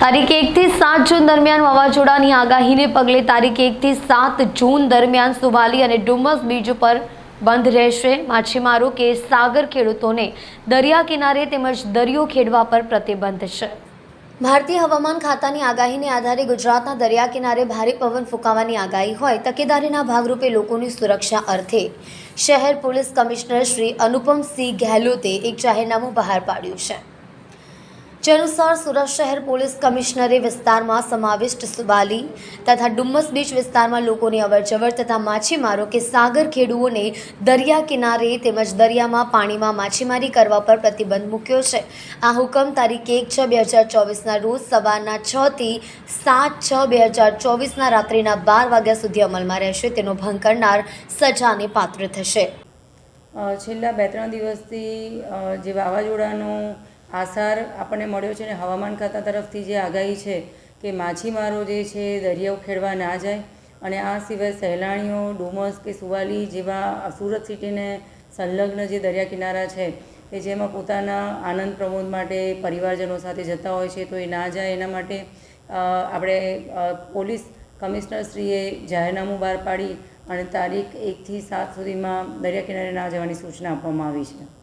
તારીખ એકથી સાત જૂન દરમિયાન વાવાઝોડાની આગાહીને પગલે તારીખ એકથી સાત જૂન દરમિયાન સુવાલી અને ડુમસ બીચ ઉપર બંધ રહેશે. માછીમારો કે સાગર ખેડૂતોને દરિયા કિનારે તેમજ દરિયો ખેડવા પર પ્રતિબંધ છે. ભારતીય હવામાન ખાતાની આગાહીને આધારે ગુજરાતના દરિયા કિનારે ભારે પવન ફૂંકાવાની આગાહી હોય, તકેદારીના ભાગરૂપે લોકોની સુરક્ષા અર્થે શહેર પોલીસ કમિશનર શ્રી અનુપમસિંહ ગેહલોતે એક જાહેરનામું બહાર પાડ્યું છે. જે અનુસાર સુરત શહેર પોલીસ કમિશનરે વિસ્તારમાં સમાવિષ્ટ સુબાલી તથા ડુમ્મસ બીચ વિસ્તારમાં લોકોની અવરજવર તથા માછીમારો કે સાગર ખેડૂઓને દરિયા કિનારે તેમજ દરિયામાં પાણીમાં માછીમારી કરવા પર પ્રતિબંધ મૂક્યો છે. આ હુકમ તારીખ એક છ બે હજાર ચોવીસના રોજ સવારના છ થી સાત છ બે હજાર ચોવીસના રાત્રિના બાર વાગ્યા સુધી અમલમાં રહેશે. તેનો ભંગ કરનાર સજાને પાત્ર થશે. છેલ્લા બે ત્રણ દિવસથી જે વાવાઝોડાનો આસાર આપણને મળ્યો છે ને હવામાન ખાતા તરફથી જે આગાહી છે કે માછીમારો જે છે દરિયાઓ ખેડવા ના જાય અને આ સિવાય સહેલાણીઓ, ડુમસ કે સુવાલી જેવા સુરત સિટીને સંલગ્ન જે દરિયા કિનારા છે કે જેમાં પોતાના આનંદ પ્રમોદ માટે પરિવારજનો સાથે જતા હોય છે તો એ ના જાય એના માટે આપણે પોલીસ કમિશનરશ્રીએ જાહેરનામું બહાર પાડી અને તારીખ એકથી સાત સુધીમાં દરિયા કિનારે ના જવાની સૂચના આપવામાં આવી છે.